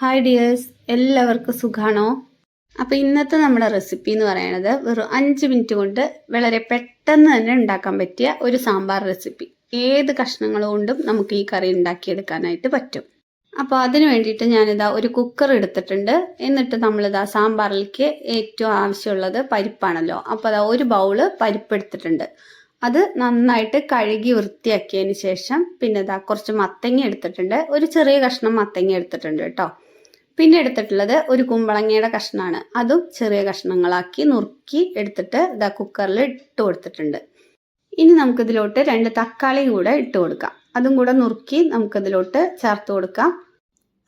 Hi dears എല്ലാവർക്കും സുഖാണോ? അപ്പോൾ ഇന്നത്തെ നമ്മുടെ റെസിപ്പി എന്ന് പറയുന്നത് വെറും അഞ്ച് മിനിറ്റ് കൊണ്ട് വളരെ പെട്ടെന്ന് തന്നെ ഉണ്ടാക്കാൻ പറ്റിയ ഒരു സാമ്പാർ റെസിപ്പി ഏത് കഷ്ണങ്ങൾ കൊണ്ടും നമുക്ക് ഈ കറി ഉണ്ടാക്കിയെടുക്കാനായിട്ട് പറ്റും. അപ്പോൾ അതിന് വേണ്ടിയിട്ട് ഞാനിതാ ഒരു കുക്കർ എടുത്തിട്ടുണ്ട്. എന്നിട്ട് നമ്മളിതാ സാമ്പാറിലേക്ക് ഏറ്റവും ആവശ്യമുള്ളത് പരിപ്പാണല്ലോ. അപ്പോൾ അതാ ഒരു ബൗൾ പരിപ്പ് എടുത്തിട്ടുണ്ട്. അത് നന്നായിട്ട് കഴുകി വൃത്തിയാക്കിയതിന് ശേഷം പിന്നെ ഇതാ കുറച്ച് മത്തങ്ങ എടുത്തിട്ടുണ്ട്. ഒരു ചെറിയ കഷ്ണം മത്തങ്ങ എടുത്തിട്ടുണ്ട് കേട്ടോ. പിന്നെ എടുത്തിട്ടുള്ളത് ഒരു കുമ്പളങ്ങയുടെ കഷ്ണമാണ് അതും ചെറിയ കഷ്ണങ്ങളാക്കി നുറുക്കി എടുത്തിട്ട് ഇതാ കുക്കറിൽ ഇട്ട് കൊടുത്തിട്ടുണ്ട്. ഇനി നമുക്കിതിലോട്ട് രണ്ട് തക്കാളി കൂടെ ഇട്ട് കൊടുക്കാം. അതും കൂടെ നുറുക്കി നമുക്കിതിലോട്ട് ചേർത്ത് കൊടുക്കാം.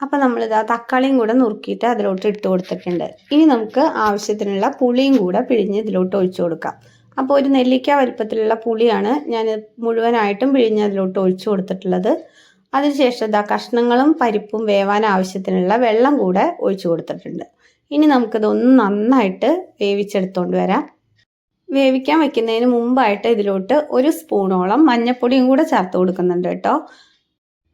അപ്പം നമ്മളിതാ തക്കാളിയും കൂടെ നുറുക്കിയിട്ട് അതിലോട്ട് ഇട്ട് കൊടുത്തിട്ടുണ്ട്. ഇനി നമുക്ക് ആവശ്യത്തിനുള്ള പുളിയും കൂടെ പിഴിഞ്ഞ് ഇതിലോട്ട് ഒഴിച്ചു കൊടുക്കാം. അപ്പോൾ ഒരു നെല്ലിക്ക വലുപ്പത്തിലുള്ള പുളിയാണ് ഞാൻ മുഴുവനായിട്ടും പിഴിഞ്ഞ് അതിലോട്ട് ഒഴിച്ചു കൊടുത്തിട്ടുള്ളത്. അതിനുശേഷം ഇതാ കഷ്ണങ്ങളും പരിപ്പും വേവാൻ ആവശ്യത്തിനുള്ള വെള്ളം കൂടെ ഒഴിച്ചു കൊടുത്തിട്ടുണ്ട്. ഇനി നമുക്കിതൊന്ന് നന്നായിട്ട് വേവിച്ചെടുത്തോണ്ട് വരാം. വേവിക്കാൻ വെക്കുന്നതിന് മുമ്പായിട്ട് ഇതിലോട്ട് ഒരു സ്പൂണോളം മഞ്ഞപ്പൊടിയും കൂടെ ചേർത്ത് കൊടുക്കുന്നുണ്ട് കേട്ടോ.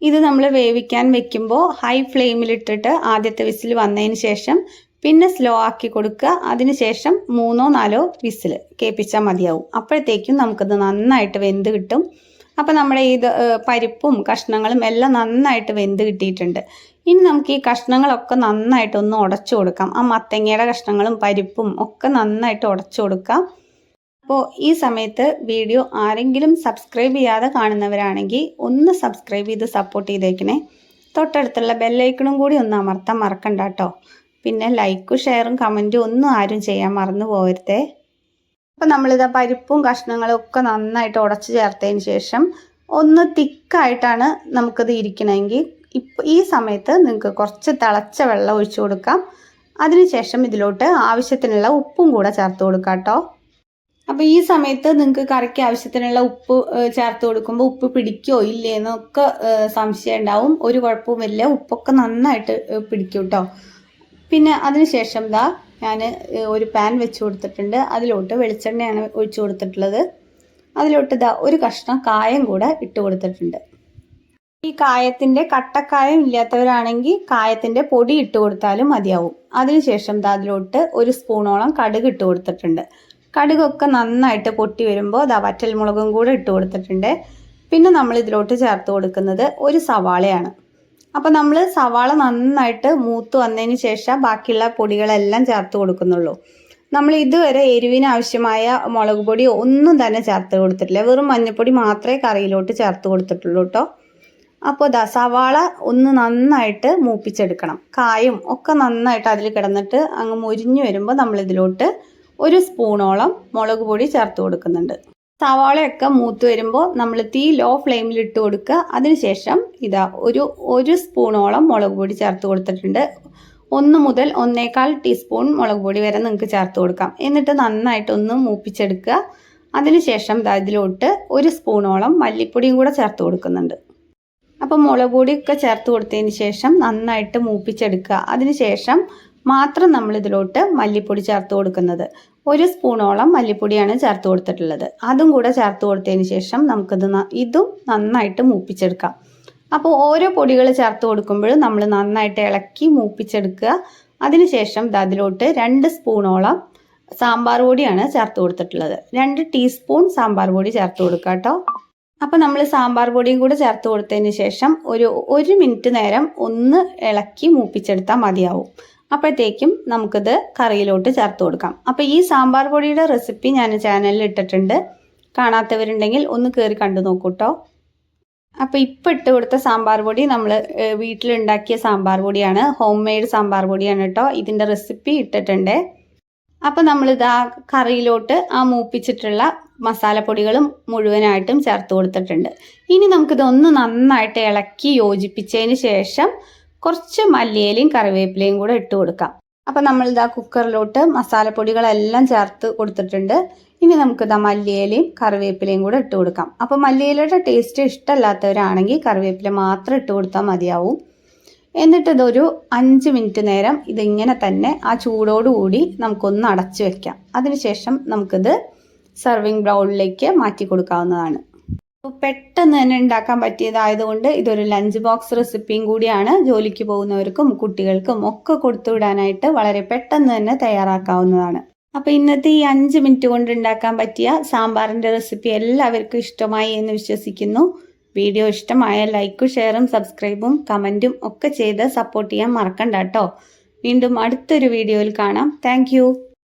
ഇത് നമ്മൾ വേവിക്കാൻ വെക്കുമ്പോൾ ഹൈ ഫ്ലെയിമിലിട്ടിട്ട് ആദ്യത്തെ വിസിൽ വന്നതിന് ശേഷം പിന്നെ സ്ലോ ആക്കി കൊടുക്കുക. അതിനുശേഷം മൂന്നോ നാലോ വിസിൽ കേൾപ്പിച്ചാൽ മതിയാവും. അപ്പോഴത്തേക്കും നമുക്കത് നന്നായിട്ട് വെന്ത് കിട്ടും. അപ്പോൾ നമ്മുടെ ഈ പരിപ്പും കഷ്ണങ്ങളും എല്ലാം നന്നായിട്ട് വെന്ത് കിട്ടിയിട്ടുണ്ട്. ഇനി നമുക്ക് ഈ കഷ്ണങ്ങളൊക്കെ നന്നായിട്ട് ഒന്ന് ഉടച്ചു കൊടുക്കാം. ആ മത്തങ്ങയുടെ കഷ്ണങ്ങളും പരിപ്പും ഒക്കെ നന്നായിട്ട് ഉടച്ചു കൊടുക്കാം. അപ്പോൾ ഈ സമയത്ത് വീഡിയോ ആരെങ്കിലും സബ്സ്ക്രൈബ് ചെയ്യാതെ കാണുന്നവരാണെങ്കിൽ ഒന്ന് സബ്സ്ക്രൈബ് ചെയ്ത് സപ്പോർട്ട് ചെയ്തേക്കണേ. തൊട്ടടുത്തുള്ള ബെല്ലൈക്കണും കൂടി ഒന്ന് അമർത്താൻ മറക്കണ്ട കേട്ടോ. പിന്നെ ലൈക്കും ഷെയറും കമന്റും ഒന്നും ആരും ചെയ്യാൻ മറന്നു പോകരുതേ. അപ്പം നമ്മളിത് പരിപ്പും കഷ്ണങ്ങളും ഒക്കെ നന്നായിട്ട് ഉടച്ച് ചേർത്തതിന് ശേഷം ഒന്ന് തിക്കായിട്ടാണ് നമുക്കിത് ഇരിക്കണമെങ്കിൽ ഇപ്പം ഈ സമയത്ത് നിങ്ങൾക്ക് കുറച്ച് തിളച്ച വെള്ളം ഒഴിച്ചു കൊടുക്കാം. അതിനുശേഷം ഇതിലോട്ട് ആവശ്യത്തിനുള്ള ഉപ്പും കൂടെ ചേർത്ത് കൊടുക്കാം കേട്ടോ. അപ്പോൾ ഈ സമയത്ത് നിങ്ങൾക്ക് കറിക്ക് ആവശ്യത്തിനുള്ള ഉപ്പ് ചേർത്ത് കൊടുക്കുമ്പോൾ ഉപ്പ് പിടിക്കോ ഇല്ലേ എന്നൊക്കെ സംശയം ഉണ്ടാവും. ഒരു കുഴപ്പവുമില്ല. ഉപ്പൊക്കെ നന്നായിട്ട് പിടിക്കും കേട്ടോ. പിന്നെ അതിനുശേഷം ദാ ഞാൻ ഒരു പാൻ വെച്ച് കൊടുത്തിട്ടുണ്ട്. അതിലോട്ട് വെളിച്ചെണ്ണയാണ് ഒഴിച്ചു കൊടുത്തിട്ടുള്ളത്. അതിലോട്ട് ഇതാ ഒരു കഷ്ണം കായം കൂടെ ഇട്ട് കൊടുത്തിട്ടുണ്ട്. ഈ കായത്തിന്റെ കട്ടക്കായം ഇല്ലാത്തവരാണെങ്കിൽ കായത്തിന്റെ പൊടി ഇട്ട് കൊടുത്താലും മതിയാവും. അതിനുശേഷം ദാ അതിലോട്ട് ഒരു സ്പൂണോളം കടുക് ഇട്ട് കൊടുത്തിട്ടുണ്ട്. കടുകൊക്കെ നന്നായിട്ട് പൊട്ടി വരുമ്പോൾ ദാ വറ്റൽമുളകും കൂടെ ഇട്ട് കൊടുത്തിട്ടുണ്ട്. പിന്നെ നമ്മൾ ഇതിലോട്ട് ചേർത്ത് കൊടുക്കുന്നത് ഒരു സവാളയാണ്. അപ്പോൾ നമ്മൾ സവാള നന്നായിട്ട് മൂത്ത് വന്നതിന് ശേഷം ബാക്കിയുള്ള പൊടികളെല്ലാം ചേർത്ത് കൊടുക്കുന്നുള്ളൂ. നമ്മൾ ഇതുവരെ എരിവിന് ആവശ്യമായ മുളക് പൊടി ഒന്നും തന്നെ ചേർത്ത് കൊടുത്തിട്ടില്ല. വെറും മഞ്ഞൾപ്പൊടി മാത്രമേ കറിയിലോട്ട് ചേർത്ത് കൊടുത്തിട്ടുള്ളൂ കേട്ടോ. അപ്പോൾ ദാ സവാള ഒന്ന് നന്നായിട്ട് മൂപ്പിച്ചെടുക്കണം. കായും ഒക്കെ നന്നായിട്ട് അതിൽ കിടന്നിട്ട് അങ്ങ് മുരിഞ്ഞു വരുമ്പോൾ നമ്മൾ ഇതിലോട്ട് ഒരു സ്പൂണോളം മുളക് പൊടി ചേർത്ത് കൊടുക്കുന്നുണ്ട്. സവാളയൊക്കെ മൂത്ത് വരുമ്പോൾ നമ്മൾ തീ ലോ ഫ്ലെയിമിൽ ഇട്ട് കൊടുക്കുക. അതിനുശേഷം ഇതാ ഒരു ഒരു സ്പൂണോളം മുളക് പൊടി ചേർത്ത് കൊടുത്തിട്ടുണ്ട്. ഒന്ന് മുതൽ ഒന്നേകാൽ ടീസ്പൂൺ മുളക് പൊടി വരെ നിങ്ങൾക്ക് ചേർത്ത് കൊടുക്കാം. എന്നിട്ട് നന്നായിട്ടൊന്ന് മൂപ്പിച്ചെടുക്കുക. അതിനുശേഷം ഇതിലോട്ട് ഒരു സ്പൂണോളം മല്ലിപ്പൊടിയും കൂടെ ചേർത്ത് കൊടുക്കുന്നുണ്ട്. അപ്പോൾ മുളക് പൊടിയൊക്കെ ചേർത്ത് കൊടുത്തതിന് ശേഷം നന്നായിട്ട് മൂപ്പിച്ചെടുക്കുക. അതിനുശേഷം മാത്രം നമ്മൾ ഇതിലോട്ട് മല്ലിപ്പൊടി ചേർത്ത് കൊടുക്കുന്നത്. ഒരു സ്പൂണോളം മല്ലിപ്പൊടിയാണ് ചേർത്ത് കൊടുത്തിട്ടുള്ളത്. അതും കൂടെ ചേർത്ത് കൊടുത്തതിന് ശേഷം നമുക്കിത് ഇതും നന്നായിട്ട് മൂപ്പിച്ചെടുക്കാം. അപ്പോൾ ഓരോ പൊടികൾ ചേർത്ത് കൊടുക്കുമ്പോഴും നമ്മൾ നന്നായിട്ട് ഇളക്കി മൂപ്പിച്ചെടുക്കുക. അതിനുശേഷം അതിലോട്ട് രണ്ട് സ്പൂണോളം സാമ്പാർ പൊടിയാണ് ചേർത്ത് കൊടുത്തിട്ടുള്ളത്. രണ്ട് ടീസ്പൂൺ സാമ്പാർ പൊടി ചേർത്ത് കൊടുക്കുക കേട്ടോ. അപ്പോൾ നമ്മൾ സാമ്പാർ പൊടിയും കൂടെ ചേർത്ത് കൊടുത്തതിന് ശേഷം ഒരു ഒരു മിനിറ്റ് നേരം ഒന്ന് ഇളക്കി മൂപ്പിച്ചെടുത്താൽ മതിയാവും. അപ്പോഴത്തേക്കും നമുക്കിത് കറിയിലോട്ട് ചേർത്ത് കൊടുക്കാം. അപ്പോൾ ഈ സാമ്പാർ പൊടിയുടെ റെസിപ്പി ഞാൻ ചാനലിൽ ഇട്ടിട്ടുണ്ട്. കാണാത്തവരുണ്ടെങ്കിൽ ഒന്ന് കയറി കണ്ടു നോക്കൂട്ടോ അപ്പോൾ ഇപ്പം ഇട്ട് കൊടുത്ത സാമ്പാർ പൊടി നമ്മൾ വീട്ടിലുണ്ടാക്കിയ സാമ്പാർ പൊടിയാണ്. ഹോം മെയ്ഡ് സാമ്പാർ പൊടിയാണ് കേട്ടോ ഇതിന്റെ റെസിപ്പി ഇട്ടിട്ടുണ്ട്. അപ്പോൾ നമ്മളിത് ആ കറിയിലോട്ട് ആ മൂപ്പിച്ചിട്ടുള്ള മസാലപ്പൊടികളും മുഴുവനായിട്ടും ചേർത്ത് കൊടുത്തിട്ടുണ്ട്. ഇനി നമുക്കിതൊന്ന് നന്നായിട്ട് ഇളക്കി യോജിപ്പിച്ചതിന് ശേഷം കുറച്ച് മല്ലിയിലയും കറിവേപ്പിലയും കൂടെ ഇട്ട് കൊടുക്കാം. അപ്പം ഇതാ കുക്കറിലോട്ട് മസാലപ്പൊടികളെല്ലാം ചേർത്ത് കൊടുത്തിട്ടുണ്ട്. ഇനി നമുക്ക് ഇതാ മല്ലിയിലയും കറിവേപ്പിലയും കൂടെ ഇട്ട് കൊടുക്കാം. അപ്പോൾ മല്ലിയിലയുടെ ടേസ്റ്റ് ഇഷ്ടമല്ലാത്തവരാണെങ്കിൽ കറിവേപ്പില മാത്രം ഇട്ട് കൊടുത്താൽ മതിയാവും. എന്നിട്ട് ഇതൊരു അഞ്ച് മിനിറ്റ് നേരം ഇതിങ്ങനെ തന്നെ ആ ചൂടോടുകൂടി നമുക്കൊന്ന് അടച്ചു വെക്കാം. അതിനുശേഷം നമുക്കിത് സെർവിങ് ബ്രൗണിലേക്ക് മാറ്റി കൊടുക്കാവുന്നതാണ്. പെട്ടെന്ന് തന്നെ ഉണ്ടാക്കാൻ പറ്റിയതായതുകൊണ്ട് ഇതൊരു ലഞ്ച് ബോക്സ് റെസിപ്പിയും കൂടിയാണ് ജോലിക്ക് പോകുന്നവർക്കും കുട്ടികൾക്കും ഒക്കെ കൊടുത്തു വിടാനായിട്ട് വളരെ പെട്ടെന്ന് തന്നെ തയ്യാറാക്കാവുന്നതാണ്. അപ്പോൾ ഇന്നത്തെ ഈ അഞ്ച് മിനിറ്റ് കൊണ്ട് ഉണ്ടാക്കാൻ പറ്റിയ സാമ്പാറിന്റെ റെസിപ്പി എല്ലാവർക്കും ഇഷ്ടമായി എന്ന് വിശ്വസിക്കുന്നു. വീഡിയോ ഇഷ്ടമായ ലൈക്കും ഷെയറും സബ്സ്ക്രൈബും കമന്റും ഒക്കെ ചെയ്ത് സപ്പോർട്ട് ചെയ്യാൻ മറക്കണ്ട കേട്ടോ. വീണ്ടും അടുത്തൊരു വീഡിയോയിൽ കാണാം. താങ്ക്